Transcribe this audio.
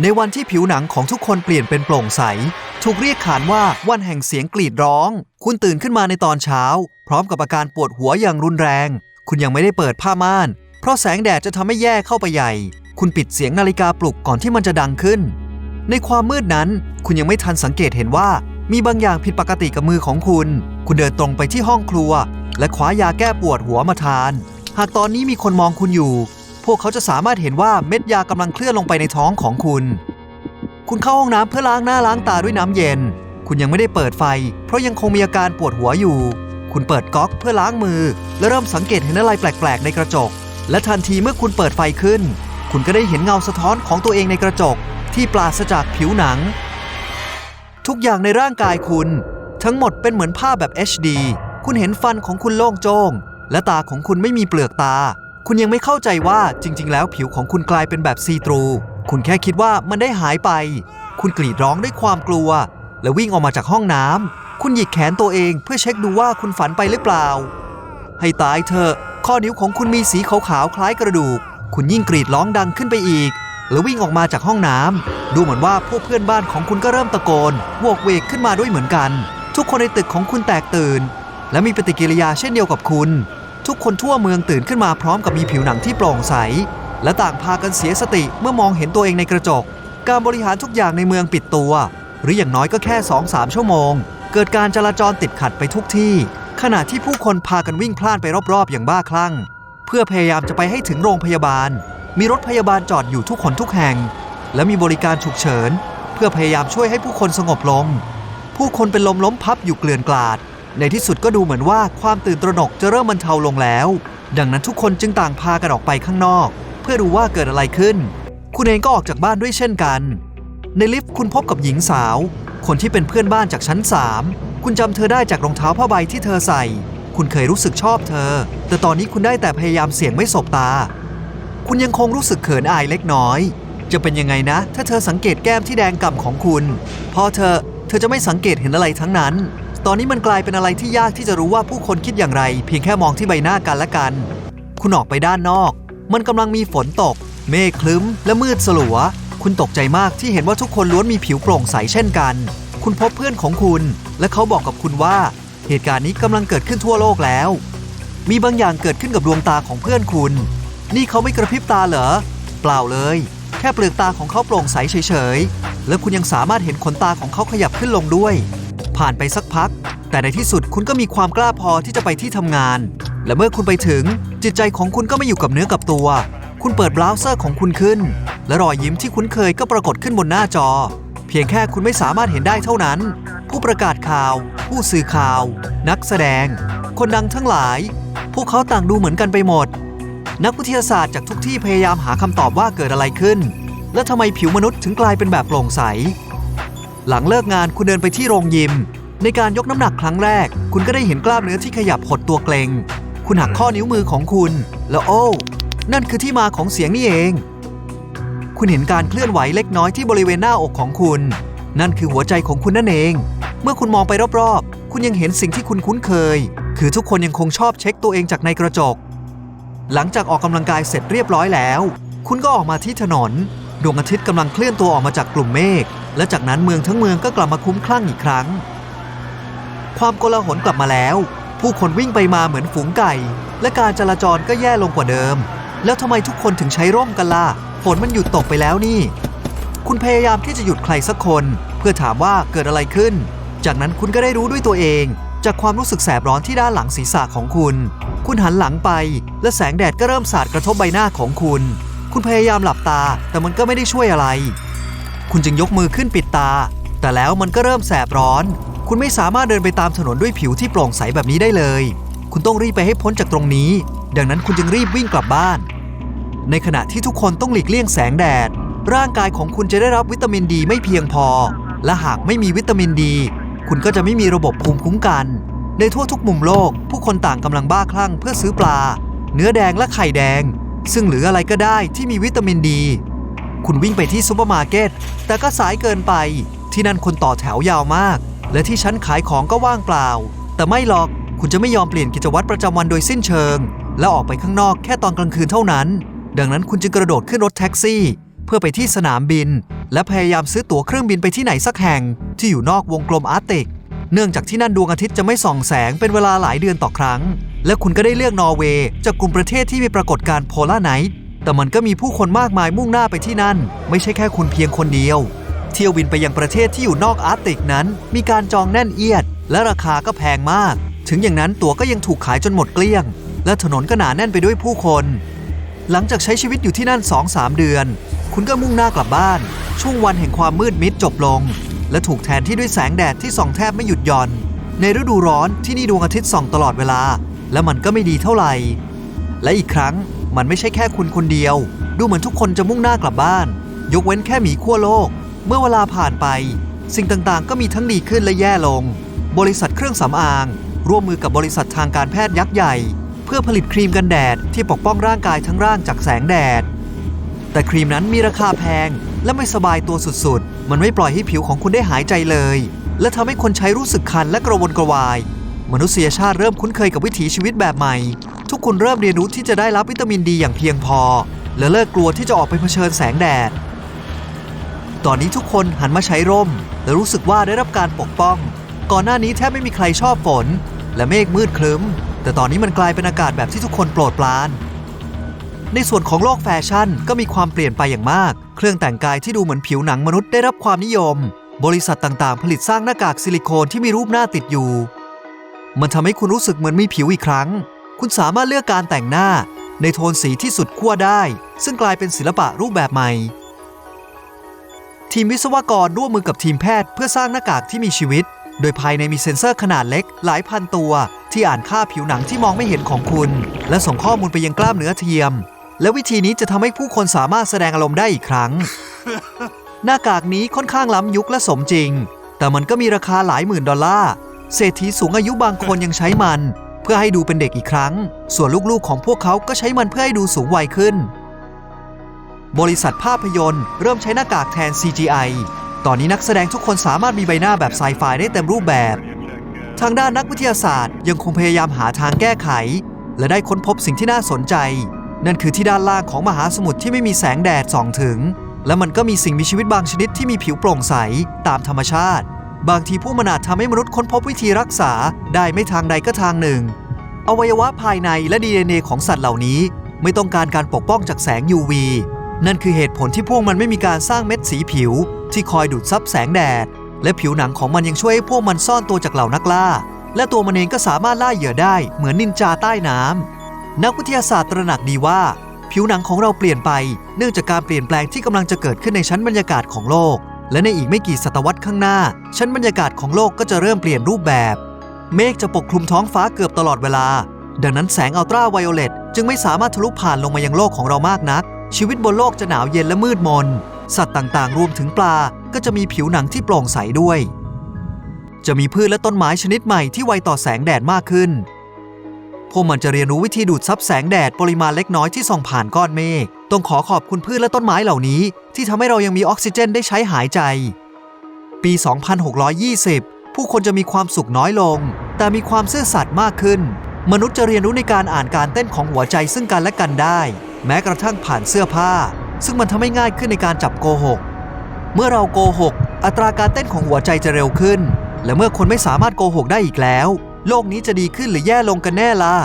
ในวันที่ผิวหนังของทุกคนเปลี่ยนเป็นโปร่งใส ถูกเรียกขานว่าวันแห่งเสียงกรีดร้อง คุณตื่นขึ้นมาในตอนเช้า พร้อมกับอาการปวดหัวอย่างรุนแรง คุณยังไม่ได้เปิดผ้าม่าน เพราะแสงแดดจะทำให้แย่เข้าไปใหญ่ คุณปิดเสียงนาฬิกาปลุกก่อนที่มันจะดังขึ้น ในความมืดนั้น คุณยังไม่ทันสังเกตเห็นว่า มีบางอย่างผิดปกติกับมือของคุณ คุณเดินตรงไปที่ห้องครัว และคว้ายาแก้ปวดหัวมาทาน หากตอนนี้มีคนมองคุณอยู่ พวกเขาจะสามารถเห็นว่าเม็ดยากำลังเคลื่อนลงไปในท้องของคุณ คุณเข้าห้องน้ำเพื่อล้างหน้าล้างตาด้วยน้ำเย็น คุณยังไม่ได้เปิดไฟ เพราะยังคงมีอาการปวดหัวอยู่ คุณเปิดก๊อกเพื่อล้างมือ และเริ่มสังเกตเห็นอะไรแปลก ๆ ในกระจก และทันทีเมื่อคุณเปิดไฟขึ้น คุณก็ได้เห็นเงาสะท้อนของตัวเองในกระจก ที่ปราศจากผิวหนัง ทุกอย่างในร่างกายคุณ ทั้งหมดเป็นเหมือนภาพแบบ HD คุณเห็นฟันของคุณโล่งโจ้งและตาของคุณไม่มีเปลือกตา คุณยังไม่เข้าใจว่าจริง ๆ แล้วผิวของคุณกลายเป็นแบบซีทรู คุณแค่คิดว่ามันได้หายไป คุณกรีดร้องด้วยความกลัว และวิ่งออกมาจากห้องน้ำ คุณหยิกแขนตัวเองเพื่อเช็คดูว่าคุณฝันไปหรือเปล่า ให้ตายเถอะ ข้อนิ้วของคุณมีสีขาวๆคล้ายกระดูก คุณยิ่งกรีดร้องดังขึ้นไปอีก แล้ววิ่งออกมาจากห้องน้ำ ดูเหมือนว่าพวกเพื่อนบ้านของคุณก็เริ่มตะโกนโวกเวกขึ้นมาด้วยเหมือนกัน ทุกคนในตึกของคุณแตกตื่น และมีปฏิกิริยาเช่นเดียวกับคุณ ทุกคนทั่วเมืองตื่นขึ้นมาพร้อมกับมีผิวหนังที่โปร่งใส และต่างพากันเสียสติเมื่อมองเห็นตัวเองในกระจก การบริหารทุกอย่างในเมืองปิดตัว หรืออย่างน้อยก็แค่2-3ชั่วโมง เกิดการจราจรติดขัดไปทุกที่ ขณะที่ผู้คนพากันวิ่งพล่านไปรอบๆ อย่างบ้าคลั่ง เพื่อพยายามจะไปให้ถึงโรงพยาบาล มีรถพยาบาลจอดอยู่ทุกคนทุกแห่ง และมีบริการฉุกเฉิน เพื่อพยายามช่วยให้ผู้คนสงบลง ผู้คนเป็นลมล้มพับอยู่เกลื่อนกลาด ในที่สุดก็ดูเหมือนว่าความตื่นตระหนกจะเริ่มบรรเทาลงแล้ว ดังนั้นทุกคนจึงต่างพากันออกไปข้างนอก เพื่อดูว่าเกิดอะไรขึ้น คุณเองก็ออกจากบ้านด้วยเช่นกัน ในลิฟต์คุณพบกับหญิงสาว คนที่เป็นเพื่อนบ้านจากชั้น 3 คุณจำเธอได้จากรองเท้าผ้าใบที่เธอใส่ คุณเคยรู้สึกชอบเธอ แต่ตอนนี้คุณได้แต่พยายามเสี่ยงไม่สบตา คุณยังคงรู้สึกเขินอายเล็กน้อย จะเป็นยังไงนะ ถ้าเธอสังเกตแก้มที่แดงก่ำของคุณ พอเธอเธอจะไม่สังเกตเห็นอะไรทั้งนั้น ตอนนี้มันกลายเป็นอะไรที่ยากที่จะรู้ว่าผู้คนคิดอย่างไร เพียงแค่มองที่ใบหน้ากันและกัน คุณออกไปด้านนอก มันกำลังมีฝนตก เมฆคลึ้ม และมืดสลัว คุณตกใจมากที่เห็นว่าทุกคนล้วนมีผิวโปร่งใสเช่นกัน คุณพบเพื่อนของคุณ และเขาบอกกับคุณว่า เหตุการณ์นี้กำลังเกิดขึ้นทั่วโลกแล้ว มีบางอย่างเกิดขึ้นกับดวงตาของเพื่อนคุณ นี่เขาไม่กระพริบตาเหรอเปล่าเลย แค่เปลือกตาของเขาโปร่งใสเฉยๆแล้วคุณยังสามารถเห็นขนตาของเขาขยับขึ้นลงด้วย ผ่านไปสักพัก แต่ในที่สุดคุณก็มีความกล้าพอที่จะไปที่ทำงาน และเมื่อคุณไปถึงจิตใจของคุณก็ไม่อยู่กับเนื้อกับตัว คุณเปิดเบราว์เซอร์ของคุณขึ้น และรอยยิ้มที่คุ้นเคยก็ปรากฏขึ้นบนหน้าจอ เพียงแค่คุณไม่สามารถเห็นได้เท่านั้น ผู้ประกาศข่าว ผู้สื่อข่าว นักแสดง คนดังทั้งหลาย พวกเขาต่างดูเหมือนกันไปหมด นักวิทยาศาสตร์จากทุกที่พยายามหาคำตอบว่าเกิดอะไรขึ้น และทำไมผิวมนุษย์ถึงกลายเป็นแบบโปร่งใส หลังเลิกงานคุณเดินไปที่โรงยิม ในการยกน้ำหนักครั้งแรก คุณก็ได้เห็นกล้ามเนื้อที่ขยับหดตัวเกร็งคุณหักข้อนิ้วมือของคุณ แล้วโอ้ นั่นคือที่มาของเสียงนี่เอง คุณเห็นการเคลื่อนไหวเล็กน้อยที่บริเวณหน้าอกของคุณ นั่นคือหัวใจของคุณนั่นเอง เมื่อคุณมองไปรอบๆ คุณยังเห็นสิ่งที่คุณคุ้นเคย คือทุกคนยังคงชอบเช็คตัวเองจากในกระจก หลังจากออกกำลังกายเสร็จเรียบร้อยแล้ว คุณก็ออกมาที่ถนน ดวงอาทิตย์กำลังเคลื่อนตัวออกมาจากกลุ่มเมฆ และจากนั้นเมืองทั้งเมืองก็กลับมาคุ้มคลั่งอีกครั้ง ความโกลาหลกลับมาแล้ว ผู้คนวิ่งไปมาเหมือนฝูงไก่ และการจราจรก็แย่ลงกว่าเดิม แล้วทำไมทุกคนถึงใช้ร่มกันล่ะฝนมันหยุดตกไปแล้วนี่ คุณพยายามที่จะหยุดใครสักคน เพื่อถามว่าเกิดอะไรขึ้น จากนั้นคุณก็ได้รู้ด้วยตัวเอง จากความรู้สึกแสบร้อนที่ด้านหลังศีรษะของคุณ คุณหันหลังไป และแสงแดดก็เริ่มสาดกระทบใบหน้าของคุณ คุณพยายามหลับตา แต่มันก็ไม่ได้ช่วยอะไร คุณจึงยกมือขึ้นปิดตา แต่แล้วมันก็เริ่มแสบร้อน คุณไม่สามารถเดินไปตามถนนด้วยผิวที่โปร่งใสแบบนี้ได้เลย คุณต้องรีบไปให้พ้นจากตรงนี้ ดังนั้นคุณจึงรีบวิ่งกลับบ้าน ในขณะที่ทุกคนต้องหลีกเลี่ยงแสงแดด ร่างกายของคุณจะได้รับวิตามินดีไม่เพียงพอ และหากไม่มีวิตามินดี คุณก็จะไม่มีระบบภูมิคุ้มกัน ในทั่วทุกมุมโลก ผู้คนต่างกำลังบ้าคลั่งเพื่อซื้อปลา เนื้อแดงและไข่แดง ซึ่งเหลืออะไรก็ได้ที่มีวิตามินดี คุณวิ่งไปที่ซูเปอร์มาร์เก็ตแต่ก็สายเกินไป ที่นั่นคนต่อแถวยาวมาก และที่ชั้นขายของก็ว่างเปล่า แต่ไม่หรอกคุณจะไม่ยอมเปลี่ยนกิจวัตรประจำวันโดยสิ้นเชิง และออกไปข้างนอกแค่ตอนกลางคืนเท่านั้น ดังนั้นคุณจึงกระโดดขึ้นรถแท็กซี่ เพื่อไปที่สนามบิน และพยายามซื้อตั๋วเครื่องบินไปที่ไหนสักแห่ง ที่อยู่นอกวงกลมอาร์กติก เนื่องจากที่นั่นดวงอาทิตย์จะไม่ส่องแสงเป็นเวลาหลายเดือนต่อครั้ง และคุณก็ได้เลือกนอร์เวย์จากกลุ่มประเทศที่มีปรากฏการณ์โพลาร์ไนท์ แต่มันก็มีผู้คนมากมายมุ่งหน้าไปที่นั่น ไม่ใช่แค่คุณเพียงคนเดียว เที่ยวบินไปยังประเทศที่อยู่นอกอาร์ติกนั้น มีการจองแน่นเอียด และราคาก็แพงมาก ถึงอย่างนั้นตั๋วก็ยังถูกขายจนหมดเกลี้ยง และถนนก็หนาแน่นไปด้วยผู้คน หลังจากใช้ชีวิตอยู่ที่นั่น2-3เดือน คุณก็มุ่งหน้ากลับบ้าน ช่วงวันแห่งความมืดมิดจบลง และถูกแทนที่ด้วยแสงแดดที่ส่องแทบไม่หยุดหย่อน ในฤดูร้อนที่นี่ดวงอาทิตย์ส่องตลอดเวลา และมันก็ไม่ดีเท่าไหร่และอีกครั้ง มันไม่ใช่แค่คุณคนเดียว ดูเหมือนทุกคนจะมุ่งหน้ากลับบ้าน ยกเว้นแค่หมีขั้วโลก เมื่อเวลาผ่านไป สิ่งต่างๆ ก็มีทั้งดีขึ้นและแย่ลง บริษัทเครื่องสำอาง ร่วมมือกับบริษัททางการแพทย์ยักษ์ใหญ่ เพื่อผลิตครีมกันแดดที่ปกป้องร่างกายทั้งร่างจากแสงแดด แต่ครีมนั้นมีราคาแพงและไม่สบายตัวสุดๆ มันไม่ปล่อยให้ผิวของคุณได้หายใจเลย และทำให้คนใช้รู้สึกคันและกระวนกระวาย มนุษยชาติเริ่มคุ้นเคยกับวิถีชีวิตแบบใหม่ ทุกคนเริ่มเรียนรู้ที่จะได้รับวิตามินดีอย่างเพียงพอ และเลิกกลัวที่จะออกไปเผชิญแสงแดด ตอนนี้ทุกคนหันมาใช้ร่ม และรู้สึกว่าได้รับการปกป้อง ก่อนหน้านี้แทบไม่มีใครชอบฝน และเมฆมืดครึ้ม แต่ตอนนี้มันกลายเป็นอากาศแบบที่ทุกคนโปรดปราน ในส่วนของโลกแฟชั่นก็มีความเปลี่ยนไปอย่างมาก เครื่องแต่งกายที่ดูเหมือนผิวหนังมนุษย์ได้รับความนิยม บริษัทต่างๆ ผลิตสร้างหน้ากากซิลิโคนที่มีรูปหน้าติดอยู่ มันทำให้คุณรู้สึกเหมือนมีผิวอีกครั้ง คุณสามารถเลือกการแต่งหน้าในโทนสีที่สุดขั้วได้ ซึ่งกลายเป็นศิลปะรูปแบบใหม่ ทีมวิศวกรร่วมมือกับทีมแพทย์เพื่อสร้างหน้ากากที่มีชีวิต โดยภายในมีเซ็นเซอร์ขนาดเล็ก หลายพันตัว ที่อ่านค่าผิวหนังที่มองไม่เห็นของคุณ และส่งข้อมูลไปยังกล้ามเนื้อเทียม และวิธีนี้จะทำให้ผู้คนสามารถแสดงอารมณ์ได้อีกครั้ง หน้ากากนี้ค่อนข้างล้ำยุคและสมจริง แต่มันก็มีราคาหลายหมื่นดอลลาร์เศรษฐีสูงอายุบางคนยังใช้มัน เพื่อให้ดูเป็นเด็กอีกครั้ง ส่วนลูกๆของพวกเขาก็ใช้มันเพื่อให้ดูสูงวัยขึ้น บริษัทภาพยนตร์เริ่มใช้หน้ากากแทน CGI ตอนนี้นักแสดงทุกคนสามารถมีใบหน้าแบบไซไฟได้เต็มรูปแบบ ทางด้านนักวิทยาศาสตร์ยังคงพยายามหาทางแก้ไข และได้ค้นพบสิ่งที่น่าสนใจ นั่นคือที่ด้านล่างของมหาสมุทรที่ไม่มีแสงแดดส่องถึง และมันก็มีสิ่งมีชีวิตบางชนิดที่มีผิวโปร่งใสตามธรรมชาติ บางทีผู้มันอาจทำให้มนุษย์ค้นพบวิธีรักษาได้ไม่ทางใดก็ทางหนึ่ง อวัยวะภายในและ DNA ของสัตว์เหล่านี้ ไม่ต้องการการปกป้องจากแสง UV นั่นคือเหตุผลที่พวกมันไม่มีการสร้างเม็ดสีผิว ที่คอยดูดซับแสงแดด และผิวหนังของมันยังช่วยให้พวกมันซ่อนตัวจากเหล่านักล่า และตัวมันเองก็สามารถล่าเหยื่อได้เหมือนนินจาใต้น้ำนักวิทยาศาสตร์ตระหนักดีว่า ผิวหนังของเราเปลี่ยนไป เนื่องจากการเปลี่ยนแปลงที่กำลังจะเกิดขึ้นในชั้นบรรยากาศของโลก และในอีกไม่กี่ศตวรรษข้างหน้า ชั้นบรรยากาศของโลกก็จะเริ่มเปลี่ยนรูปแบบ เมฆจะปกคลุมท้องฟ้าเกือบตลอดเวลา ดังนั้นแสงอัลตราไวโอเลตจึงไม่สามารถทะลุผ่านลงมายังโลกของเรามากนัก ชีวิตบนโลกจะหนาวเย็นและมืดมน สัตว์ต่างๆ รวมถึงปลา ก็จะมีผิวหนังที่โปร่งใสด้วย จะมีพืชและต้นไม้ชนิดใหม่ที่ไวต่อแสงแดดมากขึ้น พวกมันจะเรียนรู้วิธีดูดซับแสงแดดปริมาณเล็กน้อยที่ส่องผ่านก้อนเมฆ ต้องขอขอบคุณพืชและต้นไม้เหล่านี้ ที่ทำให้เรายังมีออกซิเจนได้ใช้หายใจ ปี 2620 ผู้คนจะมีความสุขน้อยลง แต่มีความซื่อสัตย์มากขึ้น มนุษย์จะเรียนรู้ในการอ่านการเต้นของหัวใจซึ่งกันและกันได้ แม้กระทั่งผ่านเสื้อผ้า ซึ่งมันทำให้ง่ายขึ้นในการจับโกหก เมื่อเราโกหก อัตราการเต้นของหัวใจจะเร็วขึ้น และเมื่อคนไม่สามารถโกหกได้อีกแล้ว โลกนี้จะดีขึ้นหรือแย่ลงกันแน่ล่ะ